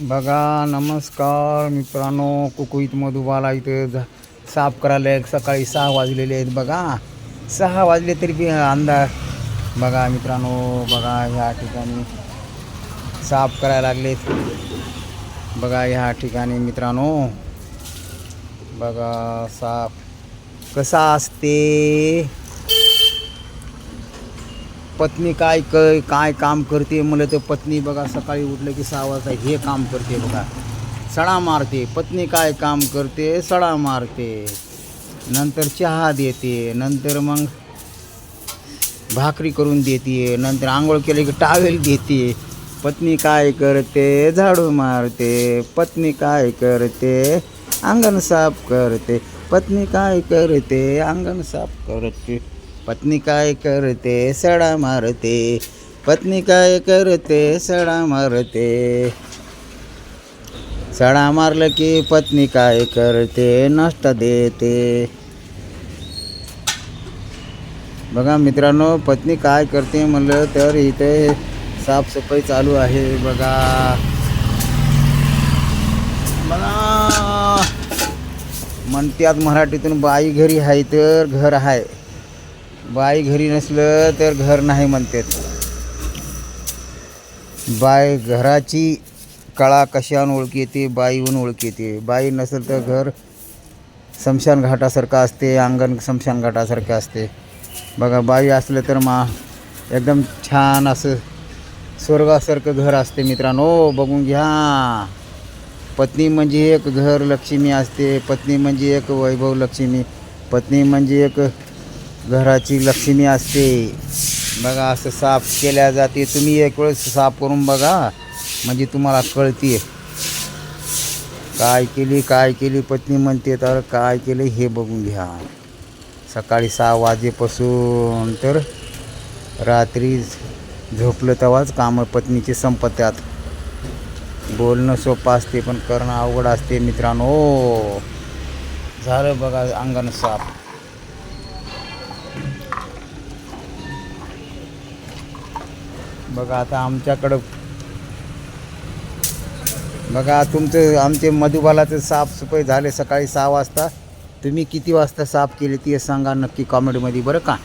बघा नमस्कार मित्रांनो. कुकुईत मधुबाला इथं झा साफ करायला एक सकाळी सहा वाजलेले आहेत बघा. सहा वाजले तरी बी अंदाज बघा मित्रांनो बघा ह्या ठिकाणी साफ करायला लागलेत. बघा ह्या ठिकाणी मित्रांनो. बघा साफ. कसा असते? पत्नी काय क काय काम करते? मला तर पत्नी बघा सकाळी उठलं की सहा वाजता हे काम करते बघा. सडा मारते. पत्नी काय काम करते? सडा मारते. नंतर चहा देते. नंतर मग भाकरी करून देते. नंतर आंघोळ केले की टावेल देते. पत्नी काय करते? झाडू मारते. पत्नी काय करते? अंगण साफ करते. पत्नी काय करते? अंगण साफ करते. पत्नी काय करते? सडा मारते. पत्नी काय करते? सडा मारते. सडा मारलं की पत्नी काय करते? नष्ट देते. बघा मित्रांनो पत्नी काय करते म्हणलं तर इथे साफसफाई चालू आहे बघा. बघा. आज मराठीतून बाई घरी आहे तर घर आहे. बाई घरी नसलं तर घर नाही म्हणतात. बाय घराची कळा कशान ओळखी येते बाईहून ओळखी येते. बाई नसेल तर घर शमशान घाटासारखं असते अंगण शमशान घाटासारखं असते. बघा बाई असलं तर मा एकदम छान असं स्वर्गासारखं घर असते मित्रांनो. बघून घ्या. पत्नी म्हणजे एक घर लक्ष्मी असते पत्नी म्हणजे एक वैभव लक्ष्मी पत्नी म्हणजे एक घराची लक्ष्मी असते. बघा असं साफ केल्या जाते. तुम्ही एक वेळेस साफ करून बघा. म्हणजे तुम्हाला कळते काय केली काय केली? पत्नी म्हणते तर काय केले हे बघून घ्या. सकाळी सहा वाजेपासून तर रात्री झोपलं तेव्हाच कामं पत्नीचे संपत्यात. बोलणं सोपं असते पण करणं अवघड असते मित्रांनो. झालं बघा अंगण साफ. बघा आता आमच्याकडं बघा तुमचं आमचे मधुबालाचं साफसफाई झाले सकाळी सहा वाजता. तुम्ही किती वाजता साफ केली ते सांगा नक्की कॉमेडीमध्ये बरं का?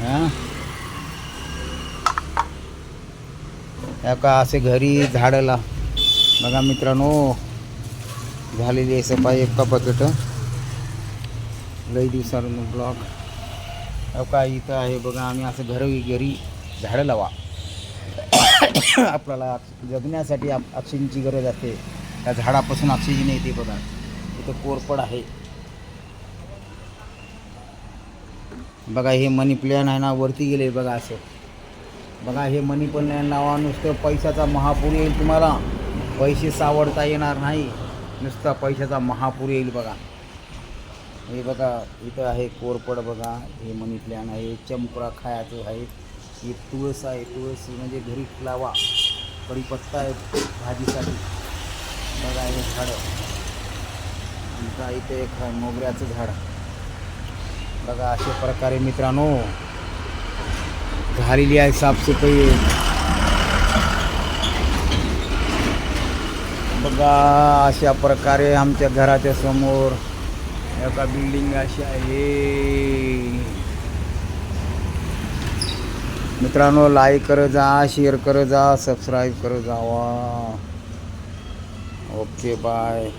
हां? या का असे घरी झाडं ला बघा मित्रांनो झालेली आहे सफाई एका बकेट लई दिवसानं ब्लॉग का इथं आहे बघा आम्ही असं घर घरी झाडं लावा. आपल्याला जगण्यासाठी आप ऑक्सिजनची गरज असते. त्या झाडापासून ऑक्सिजन येते बघा. इथं कोरपड आहे. बघा हे मनी प्लॅन आहे ना वरती गेले बघा असं. बघा हे मनी प्लॅन लावा नुसतं पैशाचा महापूर येईल तुम्हाला. पैसे सावडता येणार नाही. नुसता पैशाचा महापूर येईल बघा. हे बघा इथं आहे कोरपड बघा. हे मनी प्लॅन आहे. चंपरा खायचं आहे. ही तुळस आहे तुळस म्हणजे घरी लावा कढीपत्ता आहे भाजीसाठी. बघा हे झाडं. आमचा इथे एक मोगऱ्याचं झाड. बघा अशा प्रकारे मित्रांनो झालेली आहे साफसफाई. बघा अशा प्रकारे आमच्या घराच्या समोर एका बिल्डिंग अशी आहे. मित्रांनो लाईक करत जा शेअर कर जा सबस्क्राईब कर जावा. Okay bye